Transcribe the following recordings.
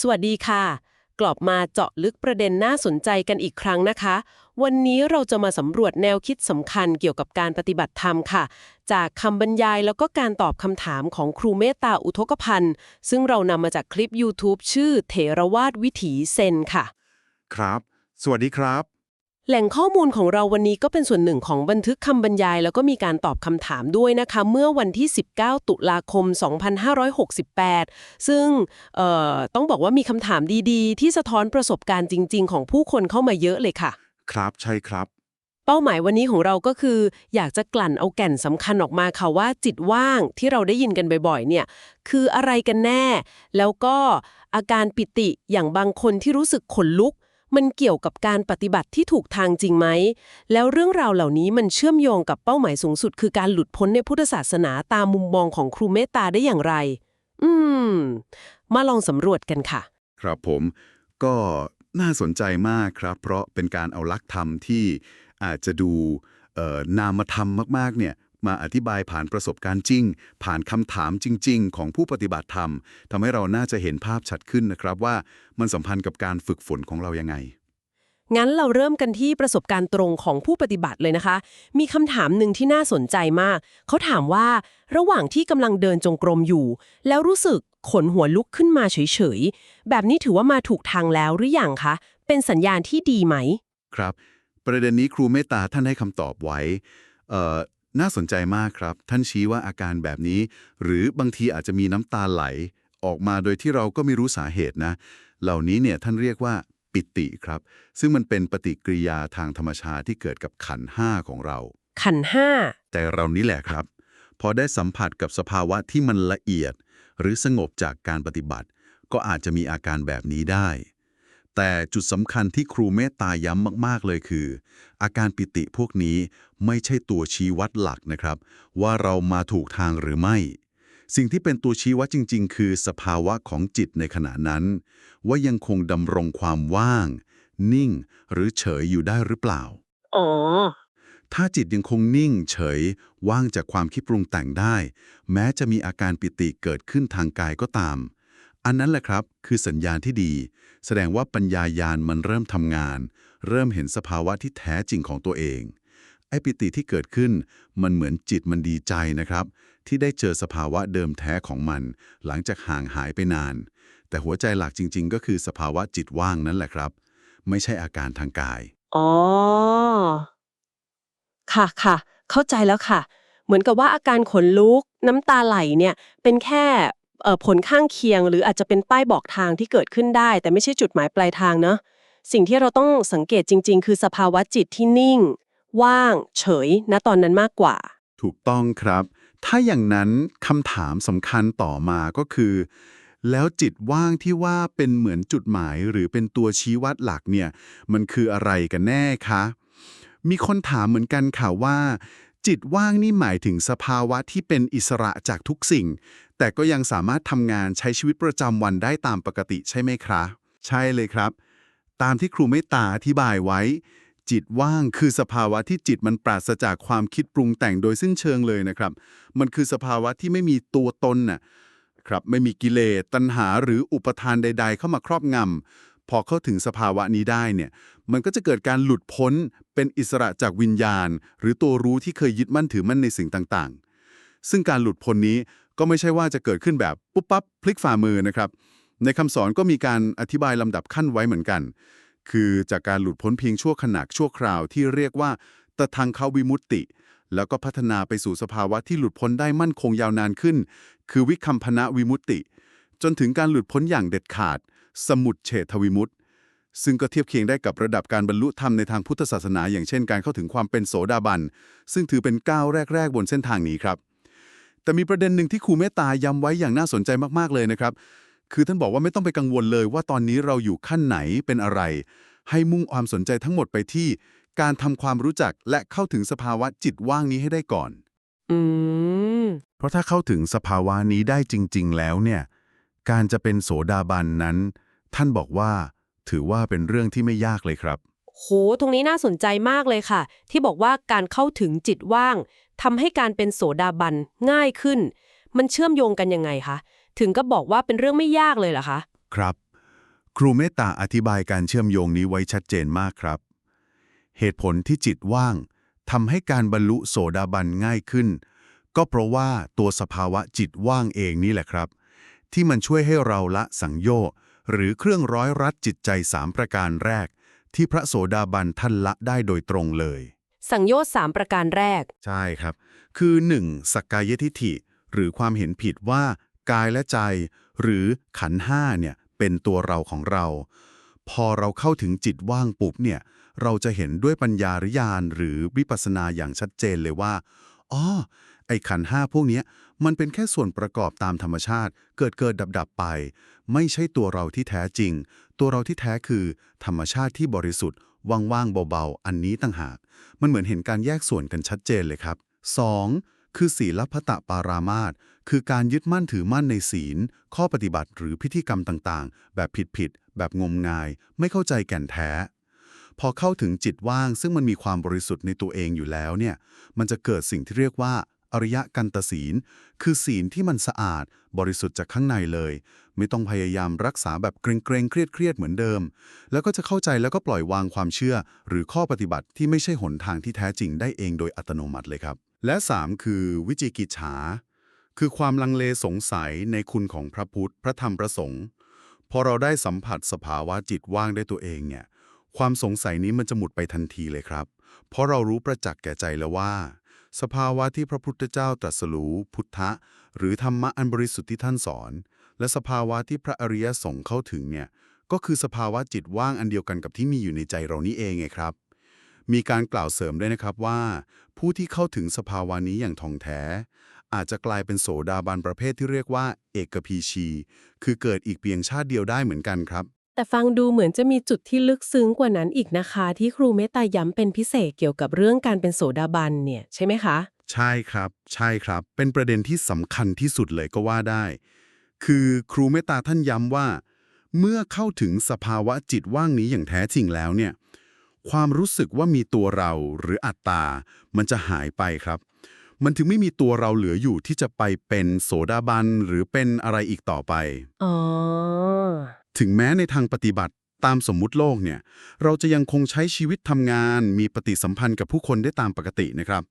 สวัสดีค่ะ กลับมาเจาะลึกประเด็นน่าสนใจกันอีกครั้งนะคะ วันนี้เราจะมาสำรวจแนวคิดสำคัญเกี่ยวกับการปฏิบัติธรรมค่ะ จากคำบรรยายแล้วก็การตอบคำถามของครูเมตตาอุทกพันธ์ ซึ่งเรานำมาจากคลิป YouTube ชื่อเถรวาทวิถีเซนค่ะ ครับ สวัสดีครับ แหล่งข้อมูลของเราวันนี้ก็เป็นส่วนหนึ่งของบันทึกคำบรรยาย แล้วก็มีการตอบคำถามด้วยนะคะ เมื่อวันที่ 19 ตุลาคม 2568 ซึ่งเอ่อต้องบอกว่ามีคำถามดีๆ ที่สะท้อนประสบการณ์จริง ๆ ของผู้คนเข้ามาเยอะเลยค่ะ ครับใช่ครับ เป้าหมายวันนี้ของเราก็คือ อยากจะกลั่นเอาแก่นสำคัญออกมาค่ะว่าจิตว่างที่เราได้ยินกันบ่อยๆ เนี่ยคืออะไรกันแน่ แล้วก็อาการปิติอย่างบางคนที่รู้สึกขนลุก มันเกี่ยวกับการปฏิบัติที่ถูกทางจริงไหม แล้วเรื่องราวเหล่านี้มันเชื่อมโยงกับเป้าหมายสูงสุด คือการหลุดพ้นในพุทธศาสนาตามมุมมองของครูเมตตาได้อย่างไร อืม มาลองสำรวจกันค่ะ ครับผม ก็น่าสนใจมากครับ เพราะเป็นการเอาลักธรรมที่อาจจะดูนามธรรมมากๆเนี่ย มาอธิบายผ่านประสบการณ์จริง ผ่านคำถามจริง ๆ ของผู้ปฏิบัติธรรมทำให้เราน่าจะเห็นภาพชัดขึ้นนะครับว่ามันสัมพันธ์กับการฝึกฝนของเรายังไง งั้นเราเริ่มกันที่ประสบการณ์ตรงของผู้ปฏิบัติเลยนะคะ มีคำถามหนึ่งที่น่าสนใจมาก เขาถามว่าระหว่างที่กำลังเดินจงกรมอยู่ แล้วรู้สึกขนหัวลุกขึ้นมาเฉยๆ แบบนี้ถือว่ามาถูกทางแล้วหรือยังคะ เป็นสัญญาณที่ดีไหม ครับ ประเด็นนี้ครูเมตตาท่านให้คำตอบไว้เอ่อ น่าสนใจมากครับ ท่านชี้ว่าอาการแบบนี้ หรือบางทีอาจจะมีน้ำตาไหล ออกมาโดยที่เราก็ไม่รู้สาเหตุนะ เหล่านี้เนี่ยท่านเรียกว่าปิติครับ ซึ่งมันเป็นปฏิกิริยาทางธรรมชาติที่เกิดกับขันธ์ห้าของเรา ขันห้าแต่เรานี่แหละครับ พอได้สัมผัสกับสภาวะที่มันละเอียด หรือสงบจากการปฏิบัติ ก็อาจจะมีอาการแบบนี้ได้ แต่จุดสำคัญที่ครูเมตตาย้ำมาก ๆ เลยคือ อาการปิติพวกนี้ไม่ใช่ตัวชี้วัดหลักนะครับ ว่าเรามาถูกทางหรือไม่ สิ่งที่เป็นตัวชี้วัดจริง ๆ คือสภาวะของจิตในขณะนั้น ว่ายังคงดำรงความว่าง นิ่ง หรือเฉยอยู่ได้หรือเปล่า อ๋อ ถ้าจิตยังคงนิ่ง เฉย ว่างจากความคิดปรุงแต่งได้ แม้จะมีอาการปิติเกิดขึ้นทางกายก็ตาม อันนั้นแหละครับคือสัญญาณที่ดี แสดงว่าปัญญายาณมันเริ่มทำงาน เริ่มเห็นสภาวะที่แท้จริงของตัวเองไอปิติที่เกิดขึ้นมันเหมือนจิตมันดีใจนะครับ ที่ได้เจอสภาวะเดิมแท้ของมัน หลังจากห่างหายไปนาน แต่หัวใจหลักจริง ๆ ก็คือสภาวะจิตว่างนั่นแหละครับ ไม่ใช่อาการทางกายอ๋อค่ะค่ะเข้าใจแล้วค่ะ เหมือนกับว่าอาการขนลุกน้ำตาไหลเนี่ยเป็นแค่ ผลข้างเคียง หรืออาจจะเป็นป้ายบอกทางที่เกิดขึ้นได้ แต่ไม่ใช่จุดหมายปลายทางเนอะสิ่งที่เราต้องสังเกตจริง ๆ คือสภาวะจิตที่นิ่ง ว่าง เฉยณตอนนั้นมากกว่า ถูกต้องครับ ถ้าอย่างนั้นคำถามสำคัญต่อมาก็คือ แล้วจิตว่างที่ว่าเป็นเหมือนจุดหมายหรือเป็นตัวชี้วัดหลักเนี่ย มันคืออะไรกันแน่คะมีคนถามเหมือนกันค่ะว่า จิตว่างนี่หมายถึงสภาวะที่เป็นอิสระจากทุกสิ่ง แต่ก็ยังสามารถทำงานใช้ชีวิตประจำวันได้ตามปกติใช่ไหมครับใช่เลยครับ ตามที่ครูเมตตาอธิบายไว้ จิตว่างคือสภาวะที่จิตมันปราศจากความคิดปรุงแต่งโดยสิ้นเชิงเลยนะครับ มันคือสภาวะที่ไม่มีตัวตนน่ะครับไม่มีกิเลสตัณหาหรืออุปทานใด ๆ เข้ามาครอบงำพอเข้าถึงสภาวะนี้ได้เนี่ย มันก็จะเกิดการหลุดพ้นเป็นอิสระจากวิญญาณ หรือตัวรู้ที่เคยยึดมั่นถือมั่นในสิ่งต่างๆ ซึ่งการหลุดพ้นนี้ก็ไม่ใช่ว่าจะเกิดขึ้นแบบปุ๊บปั๊บพลิกฝ่ามือนะครับ ในคำสอนก็มีการอธิบายลำดับขั้นไว้เหมือนกัน คือจากการหลุดพ้นเพียงชั่วขณะชั่วคราวที่เรียกว่าตะทางเขาวิมุตติ แล้วก็พัฒนาไปสู่สภาวะที่หลุดพ้นได้มั่นคงยาวนานขึ้น คือวิคัมพนะวิมุตติ จนถึงการหลุดพ้นอย่างเด็ดขาด สมุดเฉทวิมุตติ ซึ่งก็เทียบเคียงได้กับระดับการบรรลุธรรมในทางพุทธศาสนา อย่างเช่นการเข้าถึงความเป็นโสดาบัน ซึ่งถือเป็นก้าวแรก ๆ บนเส้นทางนี้ครับ แต่มีประเด็นหนึ่งที่ครูเมตตาย้ำไว้อย่างน่าสนใจมากๆเลยนะครับ คือท่านบอกว่าไม่ต้องไปกังวลเลยว่าตอนนี้เราอยู่ขั้นไหนเป็นอะไร ให้มุ่งความสนใจทั้งหมดไปที่ การทำความรู้จักและเข้าถึงสภาวะจิตว่างนี้ให้ได้ก่อน อืม เพราะถ้าเข้าถึงสภาวะนี้ได้จริง ๆ แล้วเนี่ย การจะเป็นโสดาบันนั้น ท่านบอกว่า ถือว่าเป็นเรื่องที่ไม่ยากเลยครับ โห ตรงนี้น่าสนใจมากเลยค่ะ ที่บอกว่าการเข้าถึงจิตว่างทำให้การเป็นโสดาบันง่ายขึ้น มันเชื่อมโยงกันยังไงคะ ถึงก็บอกว่าเป็นเรื่องไม่ยากเลยเหรอคะ ครับ ครูเมตตาอธิบายการเชื่อมโยงนี้ไว้ชัดเจนมากครับ เหตุผลที่จิตว่างทำให้การบรรลุโสดาบันง่ายขึ้น ก็เพราะว่าตัวสภาวะจิตว่างเองนี่แหละครับ ที่มันช่วยให้เราละสังโยชน์ หรือเครื่องร้อยรัดจิตใจสามประการแรก ที่พระโสดาบันท่านละได้โดยตรงเลย สังโยชน์สามประการแรก ใช่ครับ คือ 1. สักกายทิฏฐิ หรือความเห็นผิดว่ากายและใจ หรือขันธ์ห้าเนี่ยเป็นตัวเราของเรา พอเราเข้าถึงจิตว่างปุ๊บเนี่ยเราจะเห็นด้วยปัญญาหรือญาณหรือวิปัสสนาอย่างชัดเจนเลยว่าอ๋อไอ้ขันธ์ห้าพวกเนี้ย มันเป็นแค่ส่วนประกอบตามธรรมชาติ เกิดเกิดดับดับไป ไม่ใช่ตัวเราที่แท้จริง ตัวเราที่แท้คือ ธรรมชาติที่บริสุทธิ์ว่างๆเบาๆ อันนี้ต่างหาก มันเหมือนเห็นการแยกส่วนกันชัดเจนเลยครับ 2. คือศีลพัตตปารามาสคือการยึดมั่นถือมั่นในศีล ข้อปฏิบัติหรือพิธีกรรมต่างๆ แบบผิดๆแบบงมงาย ไม่เข้าใจแก่นแท้พอเข้าถึงจิตว่างซึ่งมันมีความบริสุทธิ์ในตัวเองอยู่แล้วเนี่ย มันจะเกิดสิ่งที่เรียกว่า อริยกันตศีล คือศีลที่มันสะอาด บริสุทธิ์จากข้างในเลย ไม่ต้องพยายามรักษาแบบเกรงๆเครียดๆเหมือนเดิม แล้วก็จะเข้าใจแล้วก็ปล่อยวางความเชื่อ หรือข้อปฏิบัติที่ไม่ใช่หนทางที่แท้จริงได้เองโดยอัตโนมัติเลยครับ และ 3 คือวิจิกิจฉา คือความลังเลสงสัยในคุณของพระพุทธ พระธรรมพระสงฆ์พอเราได้สัมผัสสภาวะจิตว่างได้ตัวเองเนี่ยความสงสัยนี้มันจะหมดไปทันทีเลยครับ เพราะเรารู้ประจักษ์แก่ใจแล้วว่า สภาวะที่พระพุทธเจ้าตรัสรู้พุทธะ หรือธรรมะอันบริสุทธิ์ที่ท่านสอน และสภาวะที่พระอริยสงฆ์เข้าถึงเนี่ยก็คือสภาวะจิตว่างอันเดียวกันกับที่มีอยู่ในใจเรานี้เองไงครับ มีการกล่าวเสริมด้วยนะครับว่า ผู้ที่เข้าถึงสภาวะนี้อย่างท่องแท้ อาจจะกลายเป็นโสดาบันประเภทที่เรียกว่า เอกพีชี คือเกิดอีกเพียงชาติเดียวได้เหมือนกันครับ แต่ฟังดูเหมือนจะมีจุดที่ลึกซึ้งกว่านั้นอีกนะคะ ที่ครูเมตตาย้ำเป็นพิเศษเกี่ยวกับเรื่องการเป็นโสดาบันเนี่ยใช่ไหมคะ ใช่ครับ ใช่ครับ เป็นประเด็นที่สำคัญที่สุดเลยก็ว่าได้ คือครูเมตตาท่านย้ำว่า เมื่อเข้าถึงสภาวะจิตว่างนี้อย่างแท้จริงแล้วเนี่ย ความรู้สึกว่ามีตัวเราหรืออัตตา มันจะหายไปครับ มันถึงไม่มีตัวเราเหลืออยู่ที่จะไปเป็นโสดาบันหรือเป็นอะไรอีกต่อไป อ๋อ ถึงแม้ในทางปฏิบัติตามสมมุติโลกเนี่ย เราจะยังคงใช้ชีวิตทำงาน มีปฏิสัมพันธ์กับผู้คนได้ตามปกตินะครับ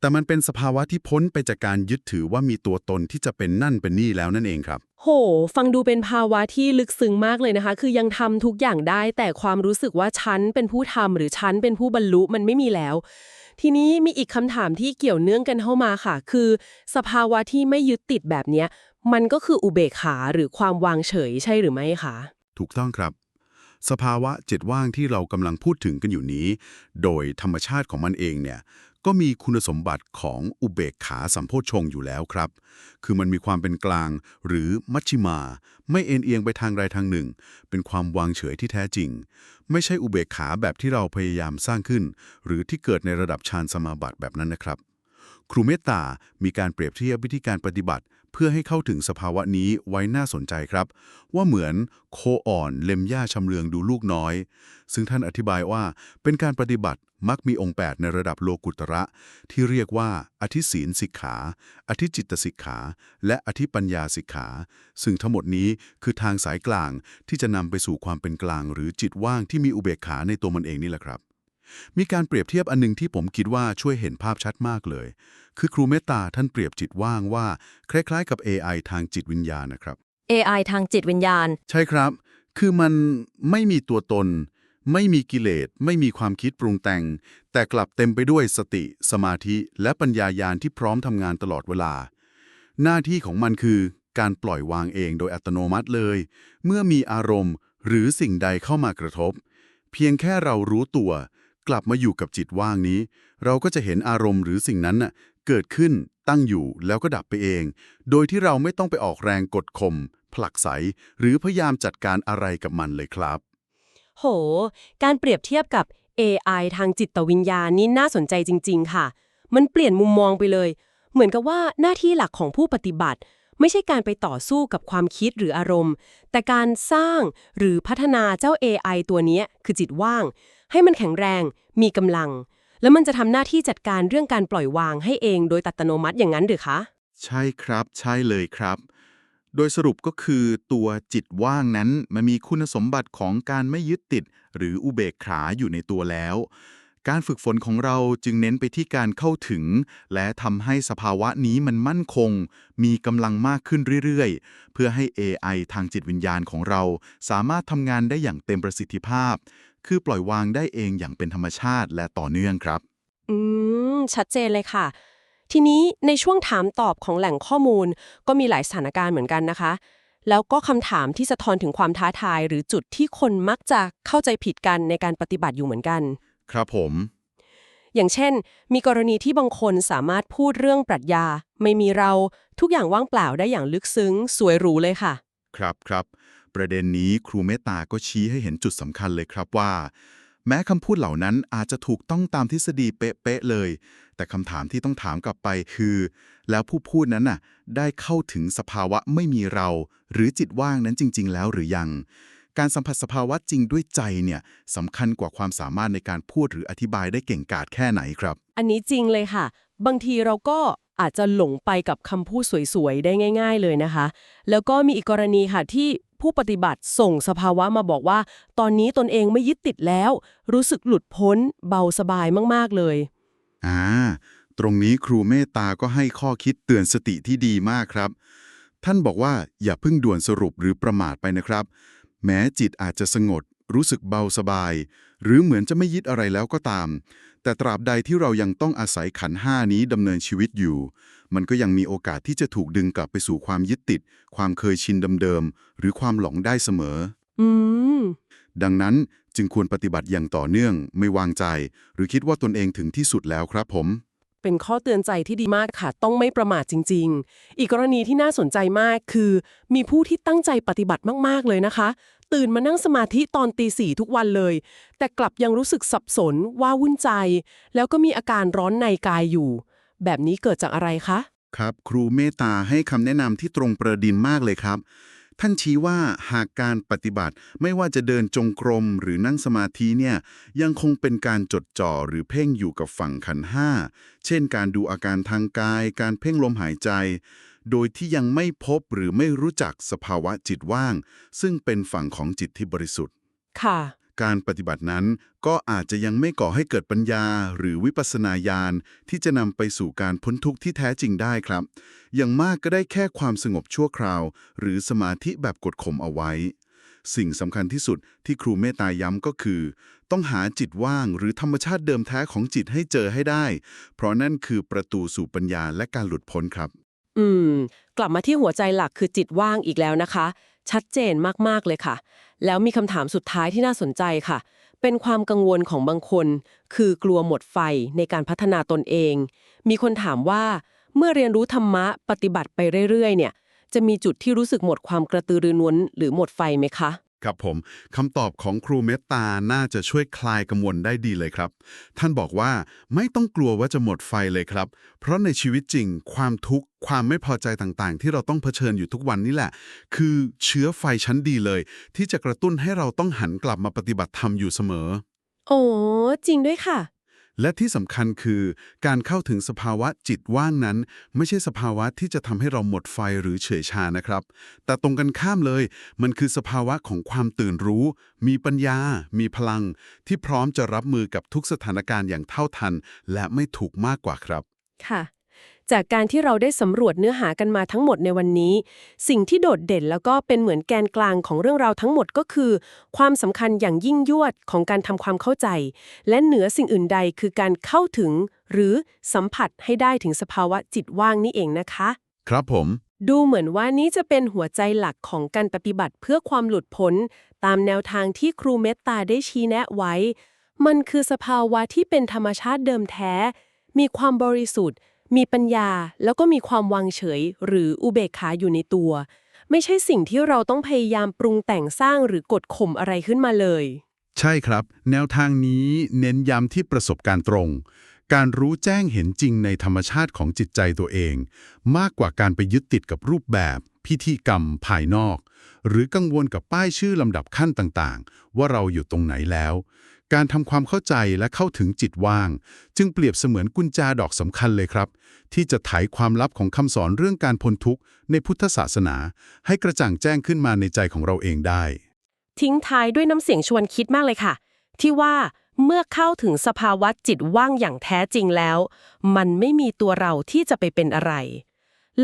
แต่มันเป็นสภาวะที่พ้นไปจากการยึดถือว่ามีตัวตนที่จะเป็นนั่นเป็นนี่แล้วนั่นเองครับ โห ฟังดูเป็นภาวะที่ลึกซึ้งมากเลยนะคะ คือยังทำทุกอย่างได้ แต่ความรู้สึกว่าฉันเป็นผู้ทำหรือฉันเป็นผู้บรรลุมันไม่มีแล้ว ทีนี้มีอีกคำถามที่เกี่ยวเนื่องกันเข้ามาค่ะ คือ สภาวะที่ไม่ยึดติดแบบเนี้ย มันก็คืออุเบกขาหรือความวางเฉยใช่หรือไม่คะ ถูกต้องครับ สภาวะจิตว่างที่เรากำลังพูดถึงกันอยู่นี้ โดยธรรมชาติของมันเองเนี่ยก็มีคุณสมบัติของอุเบกขาสัมโพชงอยู่แล้วครับ คือมันมีความเป็นกลางหรือมัชชิมา ไม่เอ็นเอียงไปทางใดทางหนึ่ง เป็นความวางเฉยที่แท้จริง ไม่ใช่อุเบกขาแบบที่เราพยายามสร้างขึ้น หรือที่เกิดในระดับฌานสมาบัติแบบนั้นนะครับ ครูเมตตามีการเปรียบเทียบวิธีการปฏิบัติ เพื่อให้เข้าถึงสภาวะนี้ไว้น่าสนใจครับ ว่าเหมือนโคอ่อนเล็มหญ้าชำเลืองดูลูกน้อย ซึ่งท่านอธิบายว่าเป็นการปฏิบัติมักมีองค์ 8 ในระดับโลกุตระ ที่เรียกว่า อธิศีลสิกขา อธิจิตตสิกขา และอธิปัญญาสิกขา ซึ่งทั้งหมดนี้คือทางสายกลางที่จะนำไปสู่ความเป็นกลาง หรือจิตว่างที่มีอุเบกขาในตัวมันเองนี่แหละครับ มีการเปรียบเทียบอันหนึงที่ผมคิดว่าช่วยเห็นภาพชัดมากเลย คือครูเมตตาท่านเปรียบจิตว่างว่า คล้ายๆ กับ AI ทางจิตวิญญาณนะครับ AI ทางจิตวิญญาณ ใช่ครับ คือมันไม่มีตัวตน ไม่มีกิเลส ไม่มีความคิดปรุงแต่ง แต่กลับเต็มไปด้วยสติ สมาธิ และปัญญายาณที่พร้อมทำงานตลอดเวลา หน้าที่ของมันคือการปล่อยวางเองโดยอัตโนมัติเลย เมื่อมีอารมณ์หรือสิ่งใดเข้ามากระทบ เพียงแค่เรารู้ตัว กลับมาอยู่กับจิตว่างนี้ เราก็จะเห็นอารมณ์หรือสิ่งนั้นน่ะเกิดขึ้นตั้งอยู่แล้วก็ดับไปเอง โดยที่เราไม่ต้องไปออกแรงกดข่มผลักไส หรือพยายามจัดการอะไรกับมันเลยครับ โห การเปรียบเทียบกับ AI ทางจิตวิญญาณนี่น่าสนใจจริง ๆ ค่ะ มันเปลี่ยนมุมมองไปเลย เหมือนกับว่าหน้าที่หลักของผู้ปฏิบัติ ไม่ใช่การไปต่อสู้กับความคิดหรืออารมณ์ แต่การสร้างหรือพัฒนาเจ้า AI ตัวนี้คือจิตว่าง ให้มันแข็งแรง มีกำลัง แล้วมันจะทำหน้าที่จัดการเรื่องการปล่อยวางให้เองโดยตัดอัตโนมัติอย่างนั้นหรือคะ ใช่ครับ ใช่เลยครับ โดยสรุปก็คือตัวจิตว่างนั้นมันมีคุณสมบัติของการไม่ยึดติด หรืออุเบกขาอยู่ในตัวแล้ว การฝึกฝนของเราจึงเน้นไปที่การเข้าถึง และทำให้สภาวะนี้มันมั่นคง มีกำลังมากขึ้นเรื่อยๆ เพื่อให้ AI ทางจิตวิญญาณของเรา สามารถทำงานได้อย่างเต็มประสิทธิภาพ คือปล่อยวางได้เองอย่างเป็นธรรมชาติและต่อเนื่องครับ อืม ชัดเจนเลยค่ะ ทีนี้ในช่วงถามตอบของแหล่งข้อมูล ก็มีหลายสถานการณ์เหมือนกันนะคะ แล้วก็คำถามที่สะท้อนถึงความท้าทาย หรือจุดที่คนมักจะเข้าใจผิดกันในการปฏิบัติอยู่เหมือนกัน ครับผม อย่างเช่น มีกรณีที่บางคนสามารถพูดเรื่องปรัชญา ไม่มีเราทุกอย่างว่างเปล่าได้อย่างลึกซึ้ง สวยหรูเลยค่ะ ครับครับ ประเด็นนี้ครูเมตตาก็ชี้ให้เห็นจุดสำคัญเลยครับว่า แม้คำพูดเหล่านั้นอาจจะถูกต้องตามทฤษฎีเป๊ะๆเลย แต่คำถามที่ต้องถามกลับไปคือ แล้วผู้พูดนั้นน่ะได้เข้าถึงสภาวะไม่มีเรา หรือจิตว่างนั้นจริง ๆ แล้วหรือยังการสัมผัสสภาวะจริงด้วยใจเนี่ยสำคัญกว่าความสามารถในการพูดหรืออธิบายได้เก่งกาจแค่ไหนครับ อันนี้จริงเลยค่ะ บางทีเราก็อาจจะหลงไปกับคำพูดสวยๆ ได้ง่าย ๆ เลยนะคะ แล้วก็มีอีกกรณีค่ะที่ ผู้ปฏิบัติส่งสภาวะมาบอกว่า ตอนนี้ตนเองไม่ยึดติดแล้ว รู้สึกหลุดพ้น เบาสบายมาก ๆ เลย อ่า ตรงนี้ครูเมตตาก็ให้ข้อคิดเตือนสติที่ดีมากครับ ท่านบอกว่าอย่าเพิ่งด่วนสรุปหรือประมาทไปนะครับ แม้จิตอาจจะสงบรู้สึกเบาสบาย หรือเหมือนจะไม่ยึดอะไรแล้วก็ตาม แต่ตราบใดที่เรายังต้องอาศัยขันห้านี้ดำเนินชีวิตอยู่ มันก็ยังมีโอกาสที่จะถูกดึงกลับไปสู่ความยึดติด ความเคยชินเดิมๆ หรือความหลงได้เสมอ อืม ดังนั้นจึงควรปฏิบัติอย่างต่อเนื่อง ไม่วางใจ หรือคิดว่าตนเองถึงที่สุดแล้วครับผม เป็นข้อเตือนใจที่ดีมากค่ะ ต้องไม่ประมาทจริง ๆ อีกกรณีที่น่าสนใจมากคือ มีผู้ที่ตั้งใจปฏิบัติมากๆเลยนะคะ ตื่นมานั่งสมาธิตอนตีสี่ทุกวันเลย แต่กลับยังรู้สึกสับสน ว่าวุ่นใจ แล้วก็มีอาการร้อนในกายอยู่ แบบนี้เกิดจากอะไรคะ ครับ ครูเมตตาให้คำแนะนำที่ตรงประเด็นมากเลยครับ ท่านชี้ว่าหากการปฏิบัติไม่ว่าจะเดินจงกรมหรือนั่งสมาธิเนี่ยยังคงเป็นการจดจ่อหรือเพ่งอยู่กับฝั่งขันธ์ห้าเช่น การดูอาการทางกาย การเพ่งลมหายใจโดยที่ยังไม่พบหรือไม่รู้จักสภาวะจิตว่าง ซึ่งเป็นฝั่งของจิตที่บริสุทธิ์ ค่ะ การปฏิบัตินั้นก็อาจจะยังไม่ก่อให้เกิดปัญญาหรือวิปัสสนาญาณที่จะนำไปสู่การพ้นทุกข์ที่แท้จริงได้ครับ อย่างมากก็ได้แค่ความสงบชั่วคราว หรือสมาธิแบบกดข่มเอาไว้ สิ่งสำคัญที่สุดที่ครูเมตตาย้ำก็คือ ต้องหาจิตว่างหรือธรรมชาติเดิมแท้ของจิตให้เจอให้ได้ เพราะนั่นคือประตูสู่ปัญญาและการหลุดพ้นครับ อืม กลับมาที่หัวใจหลักคือจิตว่างอีกแล้วนะคะ ชัดเจนมากๆเลยค่ะ แล้วมีคำถามสุดท้ายที่น่าสนใจค่ะ เป็นความกังวลของบางคน คือกลัวหมดไฟในการพัฒนาตนเอง มีคนถามว่าเมื่อเรียนรู้ธรรมะปฏิบัติไปเรื่อยๆ เนี่ย จะมีจุดที่รู้สึกหมดความกระตือรือร้นหรือหมดไฟไหมคะ ครับผมคำตอบของครูเมตตาน่าจะช่วยคลายกังวลได้ดีเลยครับ ท่านบอกว่าไม่ต้องกลัวว่าจะหมดไฟเลยครับ เพราะในชีวิตจริง ความทุกข์ ความไม่พอใจต่างๆ ที่เราต้องเผชิญอยู่ทุกวันนี่แหละ คือเชื้อไฟชั้นดีเลย ที่จะกระตุ้นให้เราต้องหันกลับมาปฏิบัติธรรมอยู่เสมอ โอ้จริงด้วยค่ะ และที่สำคัญคือการเข้าถึงสภาวะจิตว่างนั้น ไม่ใช่สภาวะที่จะทำให้เราหมดไฟหรือเฉยชานะครับ แต่ตรงกันข้ามเลย มันคือสภาวะของความตื่นรู้ มีปัญญา มีพลัง ที่พร้อมจะรับมือกับทุกสถานการณ์อย่างเท่าทัน และไม่ถูกมากกว่าครับ ค่ะ จากการที่เราได้สำรวจเนื้อหากันมาทั้งหมดในวันนี้ สิ่งที่โดดเด่นแล้วก็เป็นเหมือนแกนกลางของเรื่องราวทั้งหมดก็คือ ความสำคัญอย่างยิ่งยวดของการทำความเข้าใจ และเหนือสิ่งอื่นใดคือการเข้าถึง หรือสัมผัสให้ได้ถึงสภาวะจิตว่างนี่เองนะคะ ครับผม ดูเหมือนว่านี้จะเป็นหัวใจหลักของการปฏิบัติเพื่อความหลุดพ้นตามแนวทางที่ครูเมตตาได้ชี้แนะไว้ มันคือสภาวะที่เป็นธรรมชาติเดิมแท้ มีความบริสุทธิ์ มีปัญญาแล้วก็มีความวางเฉย หรืออุเบกขาอยู่ในตัว ไม่ใช่สิ่งที่เราต้องพยายามปรุงแต่งสร้างหรือกดข่มอะไรขึ้นมาเลย ใช่ครับ แนวทางนี้เน้นย้ำที่ประสบการณ์ตรง การรู้แจ้งเห็นจริงในธรรมชาติของจิตใจตัวเอง มากกว่าการไปยึดติดกับรูปแบบ พิธีกรรม ภายนอก หรือกังวลกับป้ายชื่อลำดับขั้นต่างๆ ว่าเราอยู่ตรงไหนแล้ว การทำความเข้าใจและเข้าถึงจิตว่าง จึงเปรียบเสมือนกุญแจดอกสำคัญเลยครับ ที่จะไขความลับของคำสอนเรื่องการพ้นทุกข์ในพุทธศาสนา ให้กระจ่างแจ้งขึ้นมาในใจของเราเองได้ ทิ้งท้ายด้วยน้ำเสียงชวนคิดมากเลยค่ะ ที่ว่าเมื่อเข้าถึงสภาวะจิตว่างอย่างแท้จริงแล้ว มันไม่มีตัวเราที่จะไปเป็นอะไร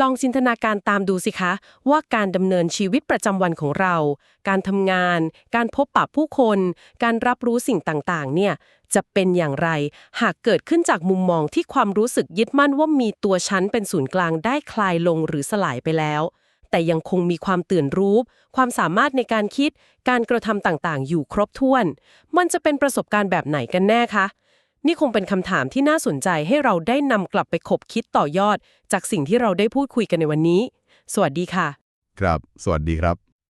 ลองจินตนาการตามดูสิคะ ว่าการดำเนินชีวิตประจำวันของเรา การทำงาน การพบปะผู้คน การรับรู้สิ่งต่างๆ เนี่ย จะเป็นอย่างไร หากเกิดขึ้นจากมุมมองที่ความรู้สึกยึดมั่นว่ามีตัวฉันเป็นศูนย์กลางได้คลายลงหรือสลายไปแล้ว แต่ยังคงมีความตื่นรู้ ความสามารถในการคิด การกระทำต่างๆ อยู่ครบถ้วน มันจะเป็นประสบการณ์แบบไหนกันแน่คะ นี่คงเป็นคำถามที่น่าสนใจให้เราได้นำกลับไปคบคิดต่อยอด จากสิ่งที่เราได้พูดคุยกันในวันนี้ สวัสดีค่ะ ครับ สวัสดีครับ